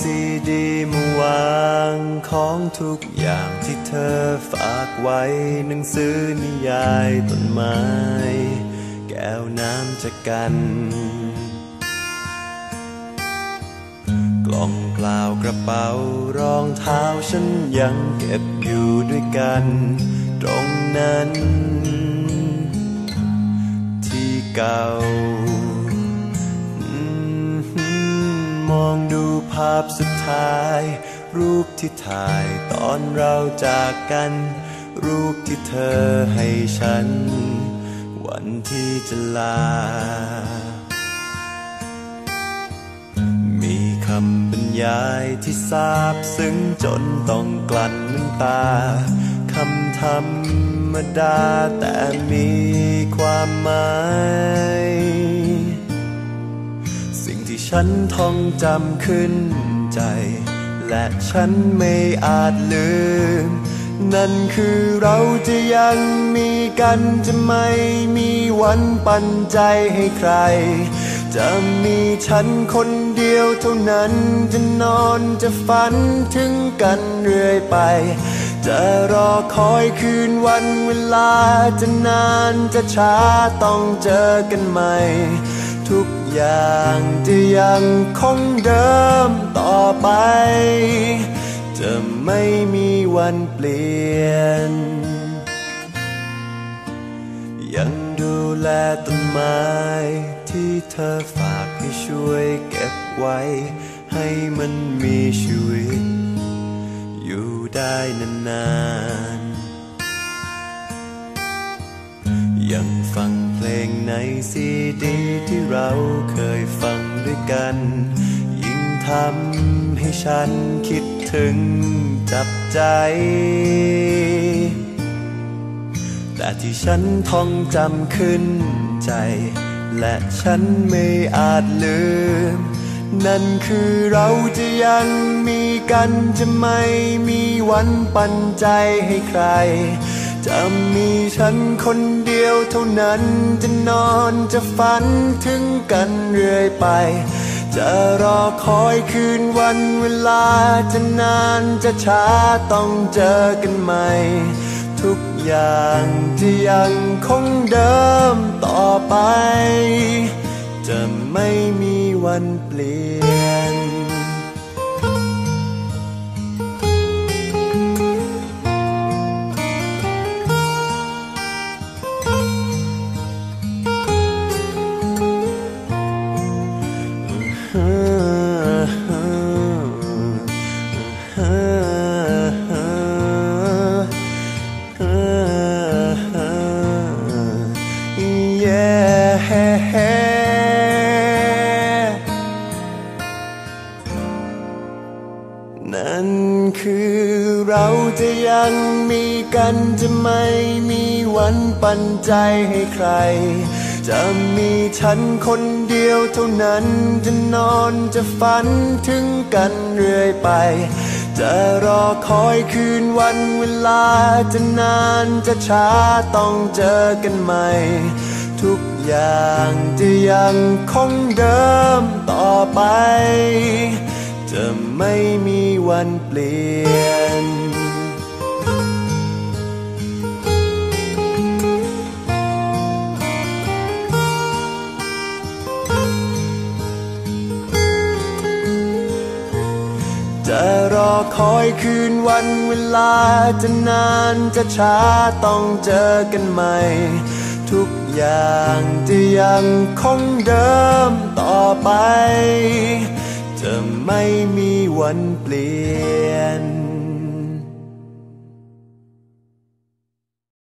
ซีดีมาวางของทุกอย่างที่เธอฝากไว้ หนังสือนิยายต้นไม้ แก้วน้ำจะกัน กล่องเปล่ากระเป๋ารองเท้าฉันยังเก็บอยู่ด้วยกัน ตรงนั้น ที่เก่า มองดูภาพสุดท้าย รูปที่ถ่ายตอนเราจากกัน รูปที่เธอให้ฉัน วันที่จะลา มีคำบรรยายที่ซาบซึ้งจนต้องกลั้นน้ำตาคำธรรมดาแต่มีความหมาย ฉันท่องจำขึ้นใจ และฉันไม่อาจลืม นั่นคือเราจะยังมีกันจะไม่มีวันปันใจให้ใคร จะมีฉันคนเดียวเท่านั้นจะนอนจะฝันถึงกันเรื่อยไป จะรอคอยคืนวันเวลาจะนานจะช้าต้องเจอกันใหม่ ทุก อย่างจะยังคงเดิมต่อไป จะไม่มีวันเปลี่ยน ยังดูแลต้นไม้ที่เธอฝากให้ช่วยเก็บไว้ ให้มันมีชีวิต อยู่ได้นานๆ ยังฟัง งในซีดีที่เราเคยฟังด้วยกัน ยิ่งทำให้ฉันคิดถึงจับใจ แต่ที่ฉันท่องจำขึ้นใจ และฉันไม่อาจลืม นั่นคือเราจะยังมีกันจะไม่มีวันปันใจให้ใคร จะมีฉันคนเดียวเท่านั้นจะนอนจะฝันถึงกันเรื่อยไป จะรอคอยคืนวันเวลาจะนานจะช้าต้องเจอกันใหม่ทุกอย่างจะยังคงเดิมต่อไป จะไม่มีวันเปลี่ยน นั่นคือเราจะยังมีกันจะไม่มีวันปันใจให้ใคร จะมีฉันคนเดียวเท่านั้นจะนอนจะฝันถึงกันเรื่อยไป จะรอคอยคืนวันเวลาจะนานจะช้าต้องเจอกันใหม่ ทุกอย่างจะยังคงเดิมต่อไป จะไม่มีวันเปลี่ยน จะรอคอยคืนวันเวลาจะนานจะช้าต้องเจอกันใหม่ ทุกอย่างจะยังคงเดิมต่อไป จะไม่มีวันเปลี่ยน